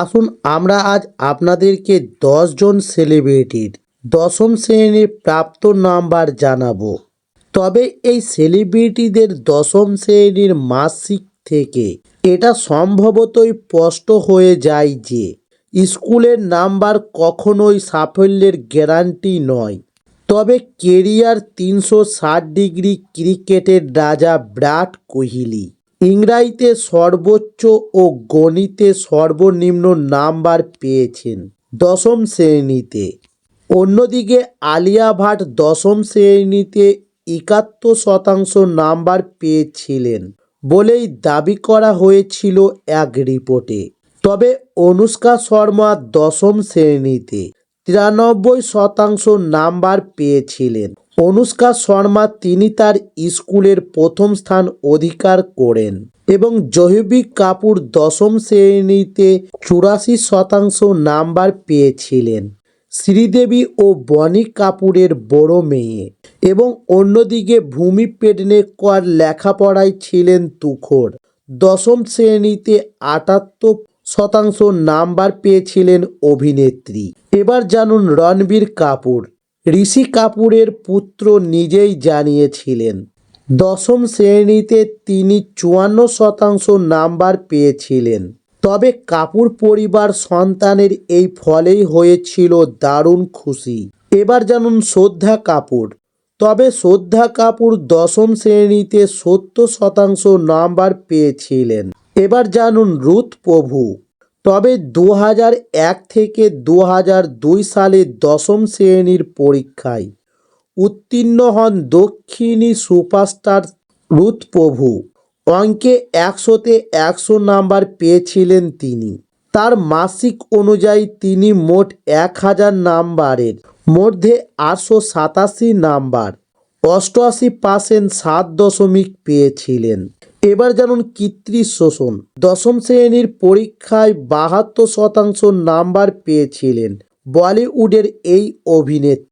আসুন আমরা আজ আপনাদেরকে দশজন সেলিব্রিটির দশম শ্রেণির প্রাপ্ত নাম্বার জানাব। তবে এই সেলিব্রিটিদের দশম শ্রেণির মাসিক থেকে এটা সম্ভবতই স্পষ্ট হয়ে যায় যে স্কুলের নাম্বার কখনোই সাফল্যের গ্যারান্টি নয়। তবে কেরিয়ার তিনশো ষাট ডিগ্রি ক্রিকেটের রাজা বিরাট কোহলি ইংরাজিতে সর্বোচ্চ ও গণিতে সর্বনিম্ন নাম্বার পেয়েছেন দশম শ্রেণীতে। অন্যদিকে আলিয়া ভাট দশম শ্রেণীতে একাত্তর শতাংশ নাম্বার পেয়েছিলেন বলেই দাবি করা হয়েছিল এক রিপোর্টে। তবে অনুষ্কা শর্মা দশম শ্রেণীতে তিরানব্বই শতাংশ নাম্বার পেয়েছিলেন। অনুষ্কা শর্মা তিনি তার স্কুলের প্রথম স্থান অধিকার করেন এবং জহিবি কাপুর দশম শ্রেণীতে চুরাশি শতাংশ নাম্বার পেয়েছিলেন। শ্রীদেবী ও বনি কাপুরের বড় মেয়ে এবং অন্যদিকে ভূমি পেডনেকর লেখাপড়ায় ছিলেন তুখোর দশম শ্রেণীতে আটাত্তর শতাংশ নাম্বার পেয়েছিলেন অভিনেত্রী। এবার জানুন রণবীর কাপুর। ঋষি কাপুরের পুত্র নিজেই জানিয়েছিলেন। দশম শ্রেণীতে তিনি চুয়ান্ন শতাংশ নাম্বার পেয়েছিলেন। তবে কাপুর পরিবার সন্তানের এই ফলেই হয়েছিল দারুণ খুশি। এবার জানুন শ্রদ্ধা কাপুর। তবে শ্রদ্ধা কাপুর দশম শ্রেণীতে সত্তর শতাংশ নাম্বার পেয়েছিলেন। এবার জানুন রুথ প্রভু তবে দু এক থেকে দু দুই সালে দশম শ্রেণির পরীক্ষায় উত্তীর্ণ হন দক্ষিণী সুপারস্টার রুথ প্রভু। অঙ্কে একশোতে একশো নাম্বার পেয়েছিলেন তিনি। তার মাসিক অনুযায়ী তিনি মোট এক হাজার নাম্বারের মধ্যে আটশো সাতাশি নাম্বার, অষ্টআশি পার্সেন্ট সাত দশমিক পেয়েছিলেন। এবার জানুন কৃত্রি শোষণ। দশম শ্রেণির পরীক্ষায় বাহাত্তর শতাংশ নাম্বার পেয়েছিলেন বলিউডের এই অভিনেত্রী।